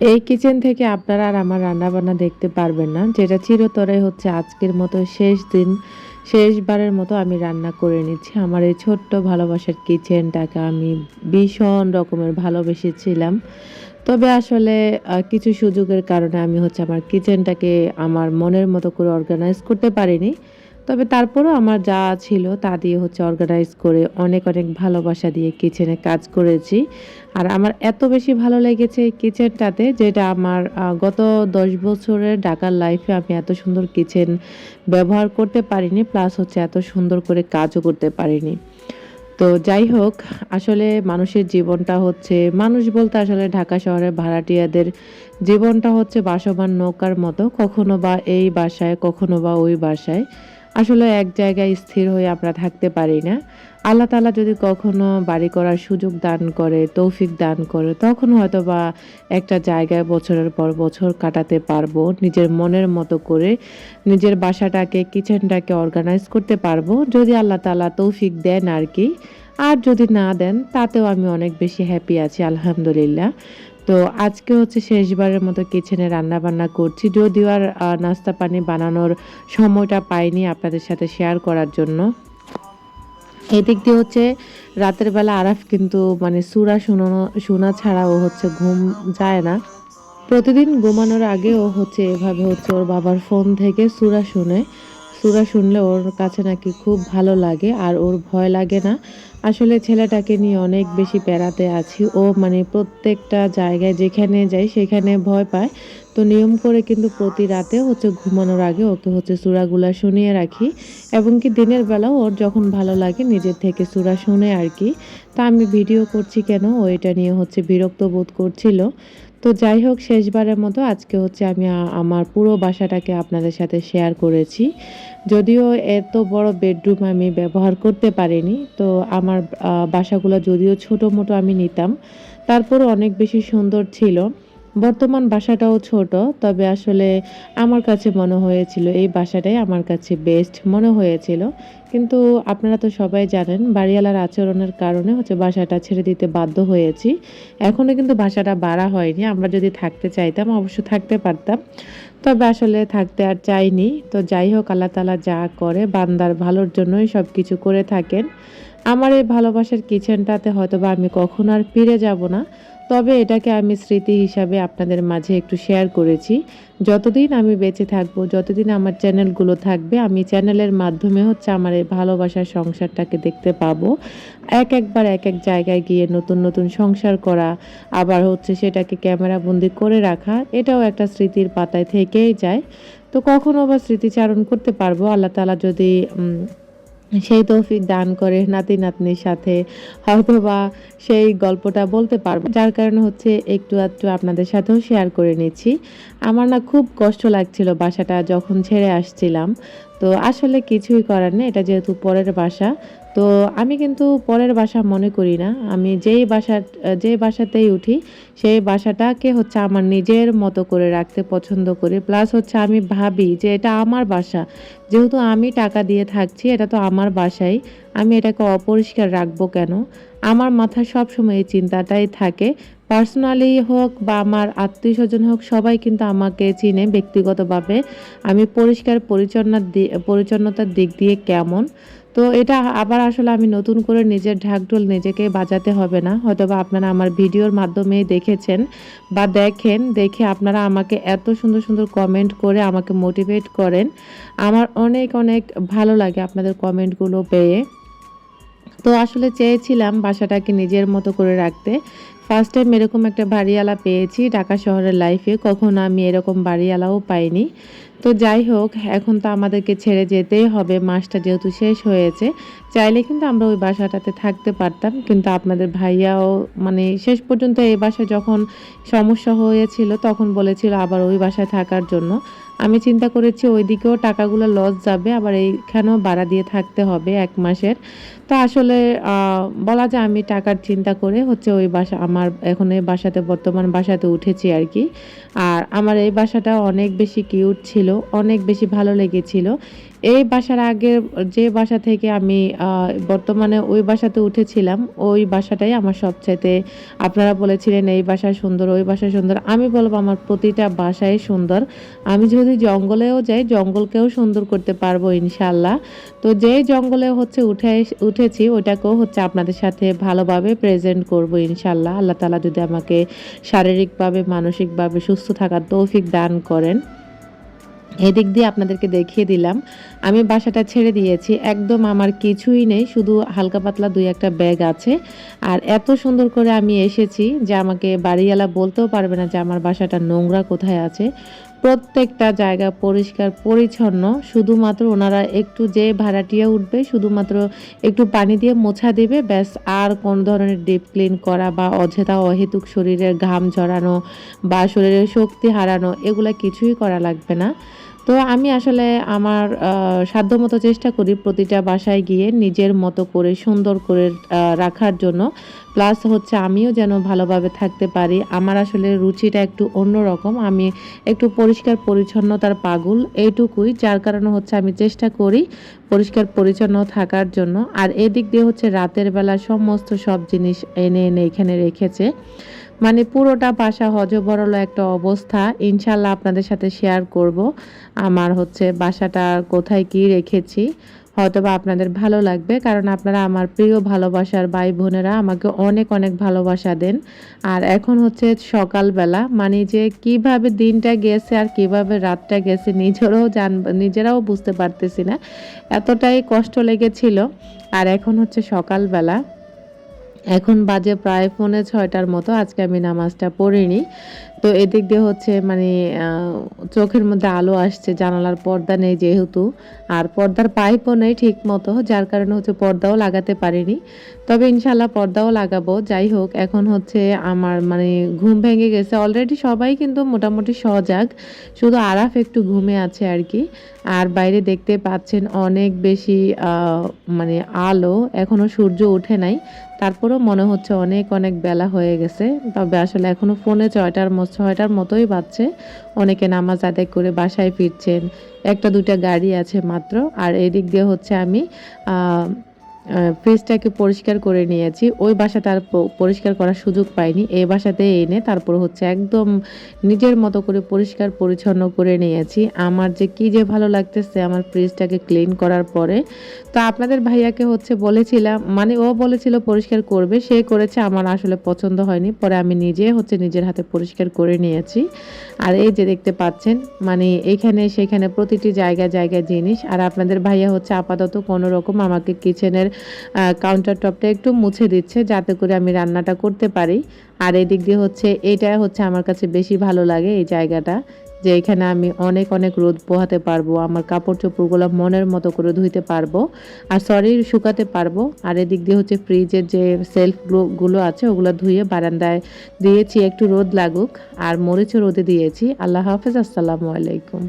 এই কিচেন থেকে আপনারা আর আমার রান্নাবান্না দেখতে পারবেন না। যেটা চিরতরে হচ্ছে আজকের মতো শেষ দিন, শেষবারের মতো আমি রান্না করে নিচ্ছি। আমার এই ছোট্ট ভালোবাসার কিচেনটাকে আমি ভীষণ রকমের ভালোবেসেছিলাম। তবে আসলে কিছু সুযোগের কারণে আমি হচ্ছে আমার কিচেনটাকে আমার মনের মতো করে অর্গানাইজ করতে পারিনি। তবে তারপরও আমার যা ছিল তা দিয়ে হচ্ছে অর্গানাইজ করে অনেক অনেক ভালোবাসা দিয়ে কিচেনে কাজ করেছি। আর আমার এত বেশি ভালো লেগেছে এই কিচেনটাতে যেটা আমার গত দশ বছরের ঢাকার লাইফে আমি এত সুন্দর কিচেন ব্যবহার করতে পারিনি প্লাস হচ্ছে এত সুন্দর করে কাজও করতে পারিনি। তো যাই হোক, আসলে মানুষের জীবনটা হচ্ছে, মানুষ বলতে আসলে ঢাকা শহরের ভাড়াটিয়াদের জীবনটা হচ্ছে বাসবান নৌকার মতো, কখনো বা এই বাসায়, কখনো বা ওই বাসায়। আসলে এক জায়গায় স্থির হয়ে আমরা থাকতে পারি না। আল্লাহ তালা যদি কখনো বাড়ি করার সুযোগ দান করে, তৌফিক দান করে, তখন হয়তো বা একটা জায়গায় বছরের পর বছর কাটাতে পারব, নিজের মনের মতো করে নিজের বাসাটাকে, কিচেনটাকে অর্গানাইজ করতে পারব। যদি আল্লাহ তালা তৌফিক দেন আর কি। আর যদি না দেন, তাতেও আমি অনেক বেশি হ্যাপি আছি, আলহামদুলিল্লাহ। তো আজকে হচ্ছে শেষবারের মতো কিচেনে রান্না বান্না করছি। যদিও আর নাস্তা পানি বানানোর সময়টা পাইনি আপনাদের সাথে শেয়ার করার জন্য। এদিক দিয়ে হচ্ছে রাতের বেলা আরাফ কিন্তু মানে সুরা শোনানো, শোনা ছাড়া ও হচ্ছে ঘুম যায় না। প্রতিদিন ঘুমানোর আগে ও হচ্ছে এভাবে হচ্ছে ওর বাবার ফোন থেকে সুরা শুনে সুরা শুনলে ওর কাছে নাকি খুব ভালো লাগে আর ওর ভয় লাগে না। আসলে ছেলেটাকে নিয়ে অনেক বেশি প্যারাতে আছি। ও মানে প্রত্যেকটা জায়গায় যেখানে যাই সেখানে ভয় পায়। তো নিয়ম করে কিন্তু প্রতি রাতে হচ্ছে ঘুমানোর আগে ওকে হচ্ছে সুরাগুলা শুনিয়ে রাখি। এবং কি দিনের বেলাও ওর যখন ভালো লাগে নিজের থেকে সুরা শুনে আর কি। তা আমি ভিডিও করছি কেন? ও এটা নিয়ে হচ্ছে বিরক্ত বোধ করছিল। তো যাই হোক, শেষবারের মতো আজকে হচ্ছে আমি আমার পুরো বাসাটাকে আপনাদের সাথে শেয়ার করেছি। যদিও এত বড় বেডরুম আমি ব্যবহার করতে পারিনি, তো আমার বাসাগুলো যদিও ছোটো মোটো আমি নিতাম তারপর অনেক বেশি সুন্দর ছিল। বর্তমান বাসাটাও ছোট, তবে আসলে আমার কাছে মনে হয়েছিল এই বাসাটাই আমার কাছে বেস্ট মনে হয়েছিল। কিন্তু আপনারা তো সবাই জানেন, বাড়িওয়ালার আচরণের কারণে হচ্ছে বাসাটা ছেড়ে দিতে বাধ্য হয়েছি। এখনও কিন্তু বাসাটা বাড়া হয়নি, আমরা যদি থাকতে চাইতাম, অবশ্য থাকতে পারতাম। তবে আসলে থাকতে আর চাইনি। তো যাই হোক, আল্লাহ তালা যা করে, বান্দার ভালোর জন্যই সব কিছু করে থাকেন। আমার এই ভালোবাসার কিচেনটাতে হয়তো বা আমি কখনো আর ফিরে যাব না। তবে এটাকে আমি স্মৃতি হিসাবে আপনাদের মাঝে একটু শেয়ার করেছি। যতদিন আমি বেঁচে থাকব, যতদিন আমার চ্যানেলগুলো থাকবে, আমি চ্যানেলের মাধ্যমে হচ্ছে আমার এই ভালোবাসার সংসারটাকে দেখতে পাবো। এক একবার এক এক জায়গায় গিয়ে নতুন নতুন সংসার করা, আবার হচ্ছে সেটাকে ক্যামেরা বন্দি করে রাখা, এটাও একটা স্মৃতির পাতায় থেকেই যায়। তো কখনো বা স্মৃতিচারণ করতে পারব, আল্লাহ তালা যদি সেই তৌফিক দান করে নাতি নাতনির সাথে হয়তো বা সেই গল্পটা বলতে পারব। যার কারণে হচ্ছে একটু একটু আপনাদের সাথেও শেয়ার করে নিচ্ছি। আমার না খুব কষ্ট লাগছিল বাসাটা যখন ছেড়ে আসছিলাম। তো আসলে কিছুই করার নেই, এটা যেহেতু পরের বাসা। তো আমি কিন্তু পরের বাসা মনে করি না। আমি যেই বাসা যেই বাসাতেই উঠি, সেই বাসাটাকে হচ্ছে আমার নিজের মতো করে রাখতে পছন্দ করি। প্লাস হচ্ছে আমি ভাবি যে এটা আমার বাসা। যেহেতু আমি টাকা দিয়ে থাকছি, এটা তো আমার বাসাই। আমি এটাকে অপরিষ্কার রাখব কেন? আমার মাথায় সবসময় এই চিন্তাটাই থাকে। পার্সোনালি হোক বা আমার আত্মীয় স্বজন হোক, সবাই কিন্তু আমাকে চিনে ব্যক্তিগতভাবে। আমি পরিষ্কার পরিচ্ছন্নার পরিচ্ছন্নতার দিক দিয়ে কেমন? তো এটা আবার আসলে আমি নতুন করে নিজের ঢাকঢোল নিজেকে বাজাতে হবে না। হয়তোবা আপনারা আমার ভিডিওর মাধ্যমেই দেখেছেন বা দেখেন, দেখে আপনারা আমাকে এত সুন্দর সুন্দর কমেন্ট করে আমাকে মোটিভেট করেন। আমার অনেক অনেক ভালো লাগে আপনাদের কমেন্টগুলো পেয়ে। তো আসলে চেয়েছিলাম বাসাটাকে নিজের মতো করে রাখতে। ফার্স্ট টাইম এরকম একটা বাড়িওয়ালা পেয়েছি ঢাকা শহরের লাইফে কখনো আমি এরকম বাড়িওয়ালাও পাইনি। তো যাই হোক, এখন তো আমাদেরকে ছেড়ে যেতেই হবে, মাসটা যেহেতু শেষ হয়েছে। চাইলে কিন্তু আমরা ওই বাসাটাতে থাকতে পারতাম, কিন্তু আপনাদের ভাইয়াও মানে শেষ পর্যন্ত এই বাসায় যখন সমস্যা হয়েছিল, তখন বলেছিল আবার ওই বাসায় থাকার জন্য। আমি চিন্তা করেছি ওইদিকেও টাকাগুলো লস যাবে, আবার এইখানেও ভাড়া দিয়ে থাকতে হবে এক মাসের। তো আসলে বলা যায় আমি টাকার চিন্তা করে হচ্ছে ওই বাসা, আমার এখন এই বাসাতে, বর্তমান বাসাতে উঠেছি আর কি। আর আমার এই বাসাটা অনেক বেশি কিউট ছিল, অনেক বেশি ভালো লেগেছিল। এই বাসার আগে যে বাসা থেকে আমি বর্তমানে ওই বাসাতে উঠেছিলাম, ওই বাসাটাই আমার সবচাইতে, আপনারা বলেছিলেন এই বাসা সুন্দর, ওই বাসা সুন্দর। আমি বলব আমার প্রতিটা বাসাই সুন্দর। আমি যদি জঙ্গলেও যাই, জঙ্গলকেও সুন্দর করতে পারব ইনশাল্লাহ তো যে জঙ্গলে হচ্ছে উঠে উঠেছি ওটাকেও হচ্ছে আপনাদের সাথে ভালোভাবে প্রেজেন্ট করব ইনশাল্লাহ আল্লাহ তালা যদি আমাকে শারীরিকভাবে, মানসিকভাবে সুস্থ থাকার তৌফিক দান করেন। এদিক দিয়ে আপনাদেরকে দেখিয়ে দিলাম। আমি বাসাটা ছেড়ে দিয়েছি, একদম আমার কিছুই নেই, শুধু হালকা পাতলা দুই একটা ব্যাগ আছে। আর এত সুন্দর করে আমি এসেছি যে আমাকে বাড়িওয়ালা বলতেও পারবে না যে আমার বাসাটা নোংরা কোথায় আছে। প্রত্যেকটা জায়গা পরিষ্কার, পরিচ্ছন্ন, শুধুমাত্র ওনারা একটু যে ভাড়াটিয়া উঠবে, শুধুমাত্র একটু পানি দিয়ে মোছা দেবে, ব্যাস আর কোন ধরনের ডিপ ক্লিন করা বা অযথা অহেতুক শরীরের ঘাম ঝরানো বা শরীরের শক্তি হারানো, এগুলো কিছুই করা লাগবে না। তো আমি আসলে আমার সাধ্যমতো চেষ্টা করি প্রতিটা বাসায় গিয়ে নিজের মতো করে সুন্দর করে রাখার জন্য। প্লাস হচ্ছে আমিও যেন ভালোভাবে থাকতে পারি। আমার আসলে রুচিটা একটু অন্যরকম। আমি একটু পরিষ্কার পরিচ্ছন্নতার পাগল এইটুকুই, যার কারণে হচ্ছে আমি চেষ্টা করি পরিষ্কার পরিচ্ছন্ন থাকার জন্য। আর এদিক দিয়ে হচ্ছে রাতের বেলা সমস্ত সব জিনিস এনে এনে এখানে রেখেছে। মানে পুরোটা বাসা হজবরল একটা অবস্থা। ইনশাল্লাহ আপনাদের সাথে শেয়ার করব। আমার হচ্ছে বাসাটা কোথায় কি রেখেছি। হয়তো বা আপনাদের ভালো লাগবে, কারণ আপনারা আমার প্রিয় ভালোবাসার ভাই বোনেরা আমাকে অনেক অনেক ভালোবাসা দেন। আর এখন হচ্ছে সকালবেলা মানে যে কীভাবে দিনটা গেছে আর কীভাবে রাতটা গেছে নিজেরাও জান, নিজেরাও বুঝতে পারতেছি না। এতটাই কষ্ট লেগেছিল। আর এখন হচ্ছে সকালবেলা এখন বাজে প্রায় ফোনে ছয়টার মতো। আজকে আমি নামাজটা পড়িনি। তো এদিক দিয়ে হচ্ছে মানে চোখের মধ্যে আলো আসছে, জানালার পর্দা নেই যেহেতু। আর পর্দার পাইপও নেই ঠিক মতো যার কারণে হচ্ছে পর্দাও লাগাতে পারিনি। তবে ইনশাল্লাহ পর্দাও লাগাবো। যাই হোক, এখন হচ্ছে আমার মানে ঘুম ভেঙে গেছে। অলরেডি সবাই কিন্তু মোটামুটি সজাগ। শুধু আরাফ একটু ঘুমে আছে আর কি। আর বাইরে দেখতে পাচ্ছেন অনেক বেশি মানে আলো। এখনও সূর্য ওঠে নাই। তারপরেও মনে হচ্ছে অনেক অনেক বেলা হয়ে গেছে। তবে আসলে এখনও ফোনে ছয়টার মতো ছয়টার মতোই বাজছে। অনেকে নামাজ আদায় করে বাসায় ফিরছেন। একটা দুটা গাড়ি আছে মাত্র। আর এদিক দিয়ে হচ্ছে আমি ফ্রিজটাকে পরিষ্কার করে নিয়েছি। ওই বাসাটা আর পরিষ্কার করার সুযোগ পাইনি। এই বাসাতে এনে তারপর হচ্ছে একদম নিজের মতো করে পরিষ্কার পরিচ্ছন্ন করে নিয়েছি। আমার যে কি যে ভালো লাগতেছে আমার ফ্রিজটাকে ক্লিন করার পরে। তো আপনাদের ভাইয়াকে হচ্ছে বলেছিলাম মানে ও বলেছিল পরিষ্কার করবে, সে করেছে, আমার আসলে পছন্দ হয়নি। পরে আমি নিজে হচ্ছে নিজের হাতে পরিষ্কার করে নিয়েছি। আর এই যে দেখতে পাচ্ছেন মানে এখানে সেখানে প্রতিটি জায়গা জায়গায় জিনিস। আর আপনাদের ভাইয়া হচ্ছে আপাতত কোনো রকম আমাকে কিচেনের কাউন্টার টপটা একটু মুছে দিচ্ছে যাতে করে আমি রান্নাটা করতে পারি। আর এদিক দিয়ে হচ্ছে, এটা হচ্ছে আমার কাছে বেশি ভালো লাগে এই জায়গাটা, যে এখানে আমি অনেক অনেক রোদ পোহাতে পারব, আমার কাপড় চোপড়গুলো মনের মতো করে ধুইতে পারব, আর শরীর শুকাতে পারব। আর এদিক দিয়ে হচ্ছে ফ্রিজের যে সেলফগুলো আছে, ওগুলো ধুয়ে বারান্দায় দিয়েছি, একটু রোদ লাগুক, আর মরিচও রোদে দিয়েছি। আল্লাহ হাফেজ, আসসালামু আলাইকুম।